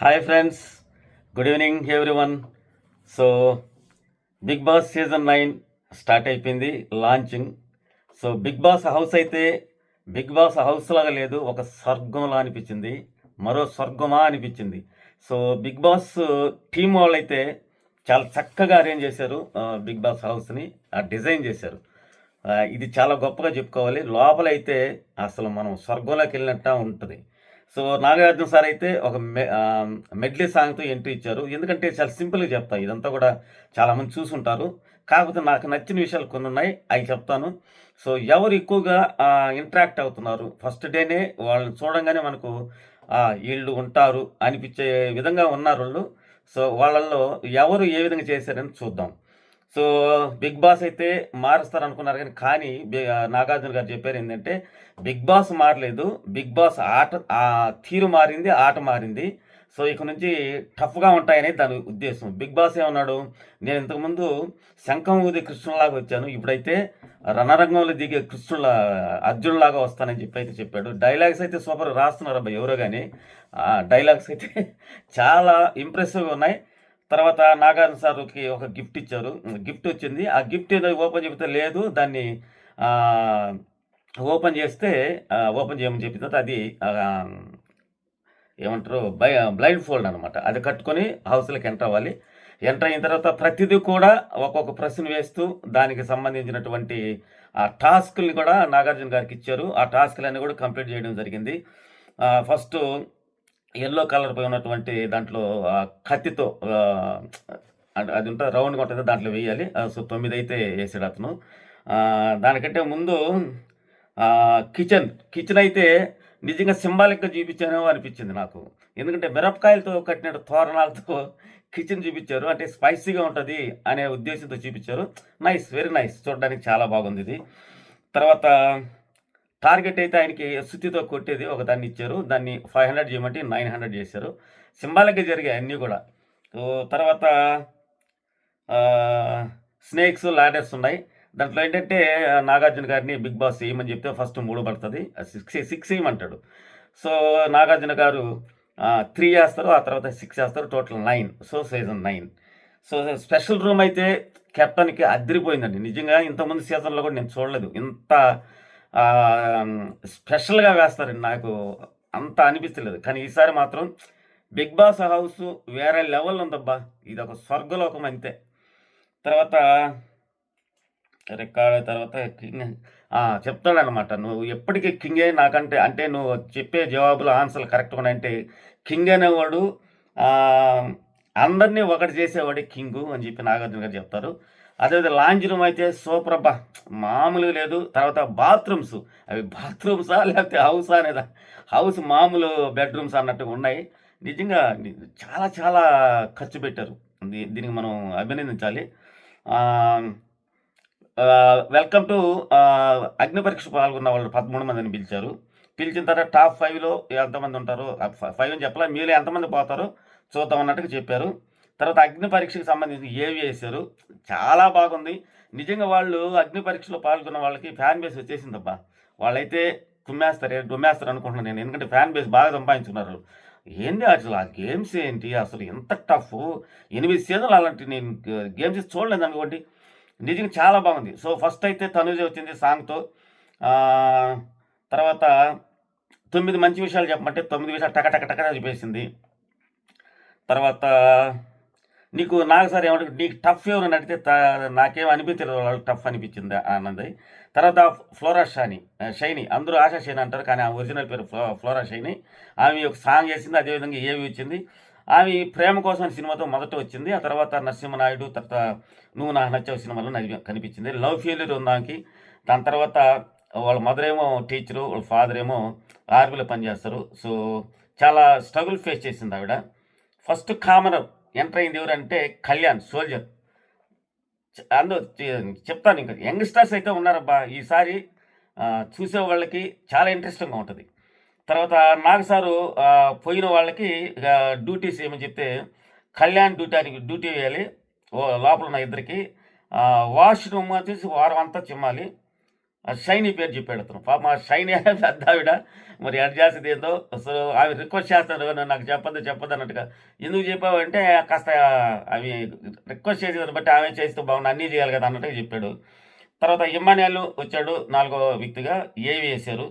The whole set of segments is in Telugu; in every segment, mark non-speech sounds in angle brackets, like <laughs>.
Hi friends good evening everyone so big boss season nine start అయిపోయింది launching so big boss house అయితే బిగ్ బాస్ హౌస్ లాగా లేదు ఒక స్వర్గంలా అనిపించింది మరో స్వర్గమా అనిపించింది. సో బిగ్ బాస్ టీం వాళ్ళైతే చాలా చక్కగా అరేంజ్ చేశారు బిగ్ బాస్ హౌస్ని ఆ డిజైన్ చేశారు. ఇది చాలా గొప్పగా చెప్పుకోవాలి. లోపలైతే అసలు మనం స్వర్గంలోకి వెళ్ళినట్టు ఉంటుంది. సో నాగార్జున సార్ అయితే ఒక మె మెడ్లీ సాంగ్తో ఎంట్రీ ఇచ్చారు. ఎందుకంటే చాలా సింపుల్గా చెప్తా ఇదంతా కూడా చాలామంది చూసుంటారు. కాకపోతే నాకు నచ్చిన విషయాలు కొన్ని ఉన్నాయి. అవి చెప్తాను. సో ఎవరు ఎక్కువగా ఇంటరాక్ట్ అవుతున్నారు? ఫస్ట్ డేనే వాళ్ళని చూడంగానే మనకు వీళ్ళు ఉంటారు అనిపించే విధంగా ఉన్నారు వాళ్ళు. సో వాళ్ళల్లో ఎవరు ఏ విధంగా చేశారని చూద్దాం. సో బిగ్ బాస్ అయితే మారుస్తారు అనుకున్నారు కానీ కానీ నాగార్జున గారు చెప్పారు ఏంటంటే బిగ్ బాస్ మారలేదు బిగ్ బాస్ ఆట ఆ తీరు మారింది ఆట మారింది. సో ఇక నుంచి టఫ్గా ఉంటాయనే దాని ఉద్దేశం. బిగ్ బాస్ ఏమన్నాడు నేను ఇంతకుముందు శంఖం ఊది కృష్ణులాగా వచ్చాను ఇప్పుడైతే రణరంగంలో దిగే కృష్ణుల అర్జునులాగా వస్తానని చెప్పి అయితే చెప్పాడు. డైలాగ్స్ అయితే సూపర్ రాస్తున్నారు అబ్బాయి ఎవరో కానీ ఆ డైలాగ్స్ అయితే <laughs> చాలా ఇంప్రెసివ్గా ఉన్నాయి. తర్వాత నాగార్జున సార్కి ఒక గిఫ్ట్ ఇచ్చారు. గిఫ్ట్ వచ్చింది. ఆ గిఫ్ట్ ఏదో ఓపెన్ చెబితే లేదు. దాన్ని ఓపెన్ చేస్తే ఓపెన్ చేయమని చెప్పిన తర్వాత అది ఏమంటారు బై బ్లైండ్ ఫోల్డ్ అనమాట అది కట్టుకొని హౌస్లోకి ఎంటర్ అవ్వాలి. ఎంటర్ అయిన తర్వాత ప్రతిదీ కూడా ఒక్కొక్క ప్రశ్న వేస్తూ దానికి సంబంధించినటువంటి ఆ టాస్క్ని కూడా నాగార్జున గారికి ఇచ్చారు. ఆ టాస్క్లన్నీ కూడా కంప్లీట్ చేయడం జరిగింది. ఫస్ట్ ఎల్లో కలర్ పై ఉన్నటువంటి దాంట్లో కత్తితో అది ఉంటుంది రౌండ్గా ఉంటుంది దాంట్లో వేయాలి. సో తొమ్మిది అయితే వేసాడు అతను. దానికంటే ముందు కిచెన్ కిచెన్ అయితే నిజంగా సింబాలిక్గా చూపించానో అనిపించింది నాకు. ఎందుకంటే మిరపకాయలతో కట్టిన తోరణాలతో కిచెన్ చూపించారు. అంటే స్పైసీగా ఉంటుంది అనే ఉద్దేశంతో చూపించారు. నైస్ వెరీ నైస్ చూడడానికి చాలా బాగుంది ఇది. తర్వాత టార్గెట్ అయితే ఆయనకి సుత్తితో కొట్టేది ఒక దాన్ని ఇచ్చారు. దాన్ని ఫైవ్ హండ్రెడ్ చేయమంటే నైన్ హండ్రెడ్ చేశారు. సింబాలిక్గా జరిగాయి అన్నీ కూడా. సో తర్వాత స్నేక్స్ లాడర్స్ ఉన్నాయి. దాంట్లో ఏంటంటే నాగార్జున గారిని బిగ్ బాస్ ఏమని చెప్తే ఫస్ట్ మూడు పడుతుంది. సిక్స్ సిక్స్ వేయమంటాడు సో నాగార్జున గారు త్రీ వేస్తారు ఆ తర్వాత సిక్స్ వేస్తారు total nine. So season nine. So special room అయితే కెప్టెన్కి అదిరిపోయిందండి. నిజంగా ఇంతకుముందు సీజన్లో కూడా నేను చూడలేదు. ఇంత స్పెషల్గా వేస్తారండి నాకు అంత అనిపించలేదు కానీ ఈసారి మాత్రం బిగ్ బాస్ హౌస్ వేరే లెవెల్ ఉందబ్బా. ఇది ఒక స్వర్గలోకం అంతే. తర్వాత రికార్డ్ తర్వాత కింగ్ చెప్తాడనమాట నువ్వు ఎప్పటికీ కింగే నాకంటే అంటే నువ్వు చెప్పే జవాబులు ఆన్సర్లు కరెక్ట్గా ఉన్నాయంటే కింగ్ అనేవాడు అందరినీ ఒకటి చేసేవాడే కింగు అని చెప్పి నాగార్జున గారు చెప్తారు. అదేవిధంగా లాంజ్ రూమ్ అయితే సూపర్ అబ్బా. మామూలుగా లేదు. తర్వాత బాత్రూమ్స్ అవి బాత్రూమ్సా లేకపోతే హౌసా అనేదా? హౌస్ మామూలు బెడ్రూమ్స్ అన్నట్టుగా ఉన్నాయి. నిజంగా చాలా చాలా ఖర్చు పెట్టారు. దీనికి మనం అభినందించాలి. వెల్కమ్ టు అగ్ని పరీక్ష పాల్గొన్న వాళ్ళు పదమూడు మందిని పిలిచారు. పిలిచిన తర్వాత టాప్ ఫైవ్లో ఎంతమంది ఉంటారో? ఫైవ్ అని చెప్పాలా? మీలో ఎంతమంది పోతారో చూద్దాం అన్నట్టుగా చెప్పారు. తర్వాత అగ్ని పరీక్షకు సంబంధించి ఏవి వేశారు చాలా బాగుంది. నిజంగా వాళ్ళు అగ్ని పరీక్షలో పాల్గొన్న వాళ్ళకి ఫ్యాన్ బేస్ వచ్చేసిందబ్బా. వాళ్ళైతే కుమ్మేస్తారు గుమ్మేస్తారు అనుకుంటున్నాను నేను. ఎందుకంటే ఫ్యాన్ బేస్ బాగా సంపాదించుకున్నారు ఏంది అసలు ఆ గేమ్స్ ఏంటి? అసలు ఎంత టఫ్? ఎనిమిది సీజన్లు అలాంటి నేను గేమ్స్ చూడలేదు అనుకోండి. నిజంగా చాలా బాగుంది. సో ఫస్ట్ అయితే తనుజ వచ్చింది సాంగ్తో. తర్వాత తొమ్మిది మంచి విషయాలు చెప్పమంటే తొమ్మిది విషయాలు టక టక టక చెప్పేసింది. తర్వాత నీకు నాకు సార్ ఏమంటే నీకు టఫ్ ఎవరైనా అడిగితే నాకేం అనిపించలేదు వాళ్ళు టఫ్ అనిపించింది అన్నది. తర్వాత ఫ్లోరా షాని షైని అందరూ ఆశా షైని అంటారు కానీ ఆ ఒరిజినల్ పేరు ఫ్లో ఫ్లోరా షైని ఆమె ఒక సాంగ్ చేసింది అదేవిధంగా ఏవి వచ్చింది. ఆమె ప్రేమ కోసం సినిమాతో మొదట వచ్చింది ఆ తర్వాత నరసింహనాయుడు తర్వాత నువ్వు నాకు నచ్చావు సినిమాలో నాకు కనిపించింది. లవ్ ఫెయిల్యూర్ ఉందానికి దాని తర్వాత వాళ్ళ మదర్ ఏమో టీచరు వాళ్ళ ఫాదర్ ఏమో ఆర్మీలో పనిచేస్తారు. సో చాలా స్ట్రగుల్ ఫేస్ చేసింది ఆవిడ. ఫస్ట్ కామనర్ ఎంటర్ అయింది ఎవరంటే కళ్యాణ్ సోల్జర్ అందులో చెప్తాను ఇంకా. యంగ్స్టర్స్ అయితే ఉన్నారబ్బా. ఈసారి చూసే వాళ్ళకి చాలా ఇంట్రెస్టింగ్గా ఉంటుంది. తర్వాత నాకు సారు పోయిన వాళ్ళకి ఇక డ్యూటీస్ ఏమని చెప్తే కళ్యాణ్ డ్యూటీ డ్యూటీ వేయాలి. ఓ లోపల ఉన్న ఇద్దరికి. వాష్రూమ్ వచ్చేసి వారం అంతా చిమ్మాలి. ఆ షైనీ పేరు చెప్పాడు అతను. పాప షైనీ <laughs> పెద్ద ఆవిడ. మరి ఎడ్ చేసేది ఏందో అసలు ఆమె రిక్వెస్ట్ చేస్తాడు నాకు చెప్పదు చెప్పదు అన్నట్టుగా. ఎందుకు చెప్పావు అంటే కాస్త అవి రిక్వెస్ట్ చేసేదాన్ని బట్టి ఆమె చేస్తే బాగుండు అన్నీ చేయాలి కదా అన్నట్టుగా చెప్పాడు. తర్వాత ఇమ్మాన్యాలు వచ్చాడు నాలుగో వ్యక్తిగా ఏవి వేశారు?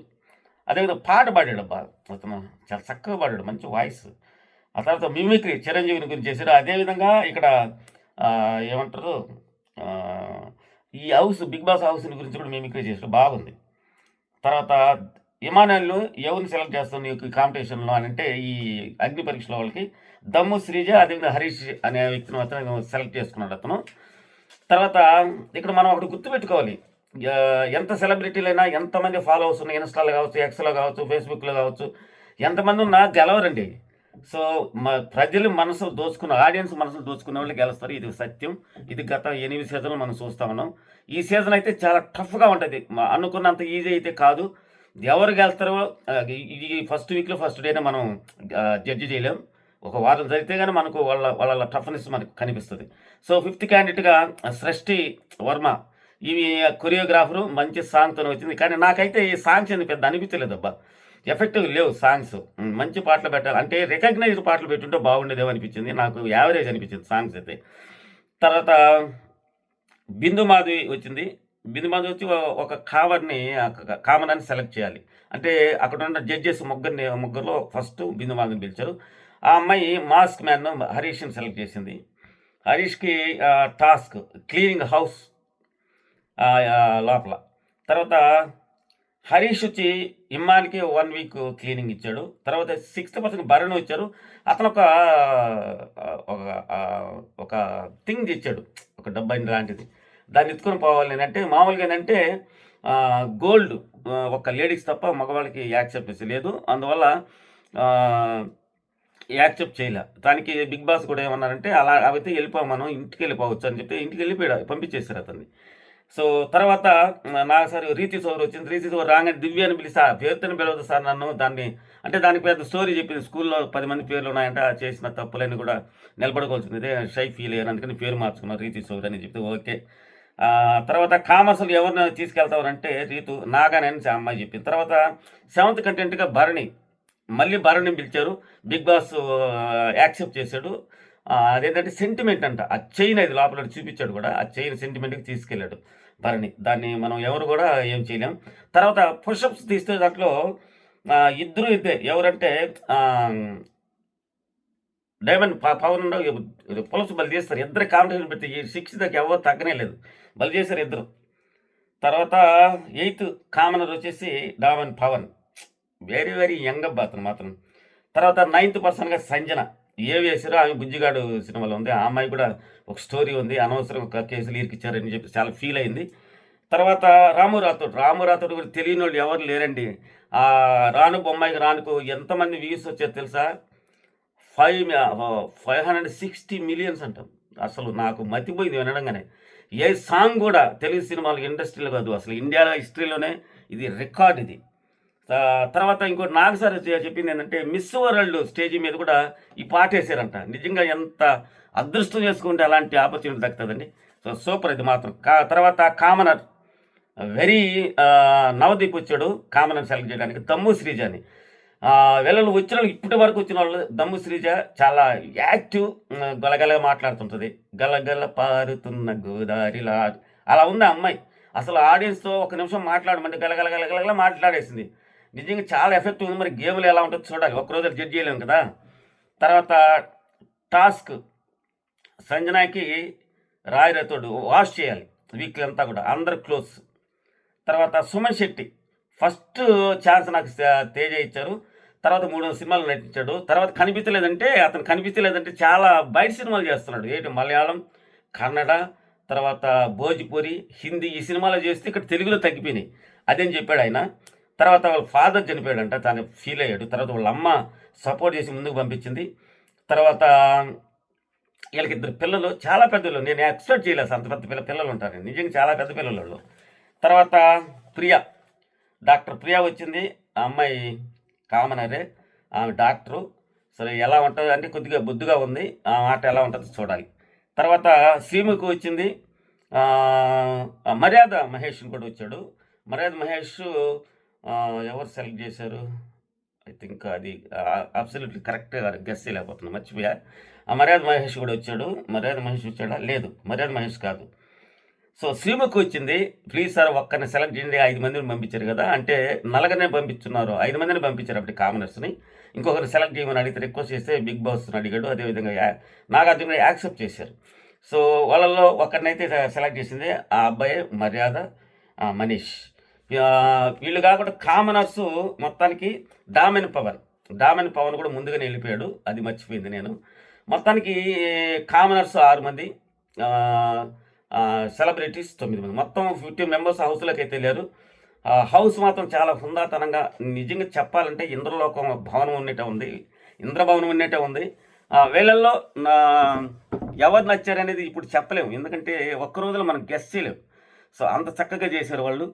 అదేవిధంగా పాట పాడాడు అబ్బా. అతను చాలా చక్కగా పాడాడు మంచి వాయిస్. ఆ తర్వాత మిమిక్రీ చిరంజీవిని గురించి చేశాడు. అదేవిధంగా ఇక్కడ ఏమంటారు? ఈ హౌస్ బిగ్ బాస్ హౌస్ గురించి కూడా మేము ఇక్కడ చేశాడు బాగుంది. తర్వాత ఇమానాలు ఎవరిని సెలెక్ట్ చేస్తాం నీకు కాంపిటీషన్లో అని అంటే ఈ అగ్ని పరీక్షల వాళ్ళకి? దమ్ము శ్రీజ అదేవిధంగా హరీష్ అనే వ్యక్తిని మాత్రం సెలెక్ట్ చేసుకున్నాడు అతను. తర్వాత ఇక్కడ మనం ఒకటి గుర్తుపెట్టుకోవాలి. ఎంత సెలబ్రిటీలైనా ఎంతమంది ఫాలోవర్స్ ఉన్నాయి ఇన్స్టాలో కావచ్చు ఎక్స్లో కావచ్చు ఫేస్బుక్లో కావచ్చు ఎంతమంది ఉన్నా గెలవరండి. సో మా ప్రజలు మనసు దోచుకున్న ఆడియన్స్ మనసులు దోచుకున్న వాళ్ళు గెలుస్తారు. ఇది సత్యం. ఇది గత ఎనిమిది సీజన్లు మనం చూస్తా ఉన్నాం. ఈ సీజన్ అయితే చాలా టఫ్గా ఉంటుంది. అనుకున్నంత ఈజీ అయితే కాదు. ఎవరు గెలుస్తారో ఇది ఈ- ఫస్ట్ వీక్లో ఫస్ట్ డేనే మనం జడ్జి చేయలేం. ఒక వారం జరిగితే కానీ మనకు వాళ్ళ వాళ్ళ టఫ్నెస్ మనకు కనిపిస్తుంది. సో ఫిఫ్త్ క్యాండిడేట్గా సృష్టి వర్మ ఇవి కొరియోగ్రాఫరు మంచి సాంగ్తో వచ్చింది. కానీ నాకైతే ఈ సాంగ్స్ పెద్ద అనిపించలేదు అబ్బా ఎఫెక్టివ్ లేవు సాంగ్స్. మంచి పాటలు పెట్టాలి. అంటే రికగ్నైజ్డ్ పాటలు పెట్టుంటే బాగుండేదేమో అనిపించింది నాకు యావరేజ్ అనిపించింది సాంగ్స్ అయితే. తర్వాత బిందు మాధవి వచ్చింది. బిందు మాధవి వచ్చి ఒక కావర్ని కామనాన్ని సెలెక్ట్ చేయాలి. అంటే అక్కడ ఉన్న జడ్జెస్ ముగ్గురిని ముగ్గురులో ఫస్ట్ బిందు మాధవిని పిలిచారు. ఆ అమ్మాయి మాస్క్ మ్యాన్ హరీష్ని సెలెక్ట్ చేసింది. హరీష్కి టాస్క్ క్లీనింగ్ హౌస్ లోపల. తర్వాత హరీష్ వచ్చి ఇమ్మాన్కి వన్ వీక్ క్లీనింగ్ ఇచ్చాడు. తర్వాత సిక్స్త్ పర్సెంట్ భరణ్ ఇచ్చారు. అతను ఒక ఒక ఒక థింగ్ ఇచ్చాడు ఒక డబ్బా లాంటిది. దాన్ని ఎత్తుకొని పోవాలి ఏంటంటే మామూలుగా ఏంటంటే గోల్డ్ ఒక లేడీస్ తప్ప మగవాళ్ళకి యాక్సెప్ట్ లేదు అందువల్ల యాక్సెప్ట్ చేయలే. దానికి బిగ్ బాస్ కూడా ఏమన్నారంటే అలా అయితే వెళ్ళిపోయి మనం ఇంటికి వెళ్ళిపోవచ్చు అని చెప్పి ఇంటికి వెళ్ళిపోయాడు. పంపించేశారు అతన్ని. సో తర్వాత నాకు సార్ రీతి సోర్ వచ్చింది. రీతి సోర్ రాగానే దివ్య అని పిలిస్తా పేరుతోనే పేరుతో పిలవద్దు సార్ నన్ను. దాన్ని అంటే దానికి పెద్ద స్టోరీ చెప్పింది. స్కూల్లో పది మంది పేర్లు ఉన్నాయంటే. చేసిన తప్పులని కూడా నిలబడుకోవాల్సింది. ఇదే షై ఫీల్ అయ్యాను. అందుకని పేరు మార్చుకున్నాను. రీతి సోర్ అని చెప్తే ఓకే. తర్వాత కామర్స్లో ఎవరిని తీసుకెళ్తావరంటే రీతు నాగానే అని అమ్మాయి చెప్పింది. తర్వాత సెవెంత్ కంటెంట్గా భరణి. మళ్ళీ భరణిని పిలిచారు. బిగ్ బాస్ యాక్సెప్ట్ చేశాడు. అదేంటంటే సెంటిమెంట్ అంట. ఆ చైన్ అది లోపల చూపించాడు కూడా. ఆ చైన్ సెంటిమెంట్కి తీసుకెళ్ళాడు భరణి. దాన్ని మనం ఎవరు కూడా ఏం చేయలేం. తర్వాత పుషప్స్ తీస్తే దాంట్లో ఇద్దరు ఇద్దే ఎవరంటే డైమండ్ పవన్ ఉండవు పులస బలి చేస్తారు ఇద్దరు కాంపిటీషన్ పెట్టి సిక్స్ దాకా ఎవరు తగ్గనే లేదు. బలి చేశారు ఇద్దరు. తర్వాత ఎయిత్ కామనర్ వచ్చేసి demon Pawan very very young అబ్బా అతను మాత్రం. తర్వాత నైన్త్ పర్సన్గా సంజన. ఏవి వేసారో ఆమె బుజ్జిగాడు సినిమాలో ఉంది. ఆ అమ్మాయి కూడా ఒక స్టోరీ ఉంది. అనవసరం ఒక కేసులు ఇరికిచ్చారని చెప్పి చాలా ఫీల్ అయింది. తర్వాత రాము రాథోడ్. రాము రాథోడ్ కూడా తెలియని వాళ్ళు ఎవరు లేరండి. ఆ రాను బొమ్మాయికి రానుకు ఎంతమంది వ్యూస్ వచ్చారు తెలుసా? Five five hundred sixty millions అంటాం. అసలు నాకు మతిపోయింది వినడంగానే. ఏ సాంగ్ కూడా తెలుగు సినిమాలు ఇండస్ట్రీలో కాదు. అసలు ఇండియా హిస్టరీలోనే ఇది రికార్డ్ ఇది. తర్వాత ఇంకోటి నాకు సార్ చెప్పింది ఏంటంటే మిస్ వరల్డ్ స్టేజ్ మీద కూడా ఈ పాట వేసారంట. నిజంగా ఎంత అదృష్టం చేసుకుంటే అలాంటి ఆపర్చునిటీ దక్కుతుందండి. సో సూపర్ ఇది మాత్రం. కా తర్వాత కామనర్. వెరీ నవదీప్ వచ్చాడు కామనర్ సెలెక్ట్ చేయడానికి. దమ్ము శ్రీజ అని వీళ్ళు వచ్చిన వాళ్ళు ఇప్పటి వరకు వచ్చిన వాళ్ళు దమ్ము శ్రీజ చాలా యాక్టివ్ ఉమ్, గలగల మాట్లాడుతుంటుంది. గలగల పారుతున్న గోదారిలా. అలా ఉంది ఆ అమ్మాయి. అసలు ఆడియన్స్తో ఒక నిమిషం మాట్లాడమంటే గలగల గలగల మాట్లాడేసింది. నిజంగా చాలా ఎఫెక్ట్ ఉంది. మరి గేమ్లు ఎలా ఉంటుందో చూడాలి. ఒక్కరోజు జడ్జ్ చేయలేము కదా. తర్వాత టాస్క్. సంజనాకి రాయరతోడు వాష్ చేయాలి. వీక్లీ అంతా కూడా. అందరు క్లోజ్ తర్వాత సుమన్ శెట్టి. ఫస్ట్ ఛాన్స్ నాకు తేజ ఇచ్చారు. తర్వాత మూడు సినిమాలు నటించాడు. తర్వాత కనిపించలేదంటే అతను కనిపించలేదంటే చాలా బయట సినిమాలు చేస్తున్నాడు. ఏంటి మలయాళం కన్నడ తర్వాత భోజ్పురి హిందీ ఈ సినిమాలు చేస్తే ఇక్కడ తెలుగులో తగ్గిపోయినాయి. అదేం చెప్పాడు ఆయన. తర్వాత వాళ్ళ ఫాదర్ చనిపోయాడంట తను ఫీల్ అయ్యాడు. తర్వాత వాళ్ళ అమ్మ సపోర్ట్ చేసి ముందుకు పంపించింది. తర్వాత వీళ్ళకి ఇద్దరు పిల్లలు చాలా పెద్దలు నేను ఎక్స్పెక్ట్ చేయలేదు అంత పెద్ద పిల్ల పిల్లలు ఉంటారు నిజంగా చాలా పెద్ద పిల్లలు వాళ్ళు. తర్వాత ప్రియా డాక్టర్ ప్రియా వచ్చింది. ఆ అమ్మాయి కామనరే ఆమె డాక్టరు. సరే ఎలా ఉంటుంది అంటే కొద్దిగా బుద్ధిగా ఉంది. ఆ మాట ఎలా ఉంటుందో చూడాలి. తర్వాత సీముకు వచ్చింది. మర్యాద మహేష్ కూడా వచ్చాడు. మర్యాద మహేష్ ఎవరు సెలెక్ట్ చేశారు? ఐ థింక్ అది అబ్సల్యూట్లీ కరెక్ట్గా గెస్ చేయలేకపోతున్నా. మర్చిపోయా? ఆ మర్యాద మహేష్ కూడా వచ్చాడు. మర్యాద మహేష్ వచ్చాడా? లేదు. మర్యాద మహేష్ కాదు. సో శ్రీముఖి వచ్చింది. ప్లీజ్ సార్ ఒక్కరిని సెలెక్ట్ చేయండి. ఐదు మందిని పంపించారు కదా. అంటే నలగనే పంపించున్నారు ఐదు మందిని పంపించారు అప్పుడు కామనర్స్ని ఇంకొకరిని సెలెక్ట్ చేయమని అడిగితే రిక్వెస్ట్ చేస్తే బిగ్ బాస్ని అడిగాడు. అదేవిధంగా యా- నాగార్జున యాక్సెప్ట్ చేశారు. సో వాళ్ళల్లో ఒకరినైతే సెలెక్ట్ చేసింది ఆ అబ్బాయి మర్యాద మనీష్. వీళ్ళు కాకుండా కామనర్స్ మొత్తానికి డామిన్ పవన్. డామిన్ పవన్ కూడా ముందుగానే వెళ్ళిపోయాడు. అది మర్చిపోయింది నేను. మొత్తానికి కామనర్స్ ఆరు మంది సెలబ్రిటీస్ తొమ్మిది మంది. మొత్తం ఫిఫ్టీ మెంబర్స్ హౌస్లోకి అయితే వెళ్ళారు. హౌస్ మాత్రం చాలా హుందాతనంగా నిజంగా చెప్పాలంటే ఇంద్రలోకం భవనం ఉన్నట్టే ఉంది. ఇంద్రభవనం ఉన్నట్టే ఉంది. ఆ, వీళ్ళల్లో నా ఎవరు నచ్చారనేది ఇప్పుడు చెప్పలేము. ఎందుకంటే ఒక్క రోజులో మనం గెస్ట్ చేయలేము. సో అంత చక్కగా చేశారు వాళ్ళు.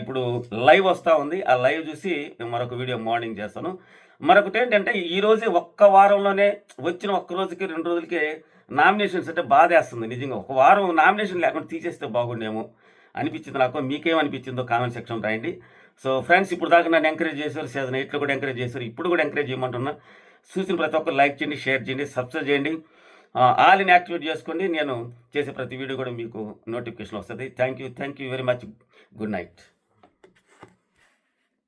ఇప్పుడు లైవ్ వస్తూ ఉంది. ఆ లైవ్ చూసి మరొక వీడియో మార్నింగ్ చేస్తాను. మరొకటి ఏంటంటే ఈరోజే ఒక్క వారంలోనే వచ్చిన ఒక్క రోజుకి రెండు రోజులకి నామినేషన్స్ అంటే బాధేస్తుంది నిజంగా. ఒక వారం నామినేషన్ లేకుండా తీసేస్తే బాగుండేమో అనిపించింది నాకు. మీకేమనిపించిందో కామెంట్ సెక్షన్ రాయండి. సో ఫ్రెండ్స్ ఇప్పుడు దాకా నన్ను ఎంకరేజ్ చేశారు. సీజన్ ఎయిట్లో కూడా ఎంకరేజ్ చేశారు. ఇప్పుడు కూడా ఎంకరేజ్ చేయమంటున్నా. చూసిన ప్రతి ఒక్కరు లైక్ చేయండి షేర్ చేయండి సబ్స్క్రైబ్ చేయండి. ఆల్ని యాక్టివేట్ చేసుకోండి నేను చేసే ప్రతి వీడియో కూడా మీకు నోటిఫికేషన్ వస్తుంది. Thank you thank you very much good night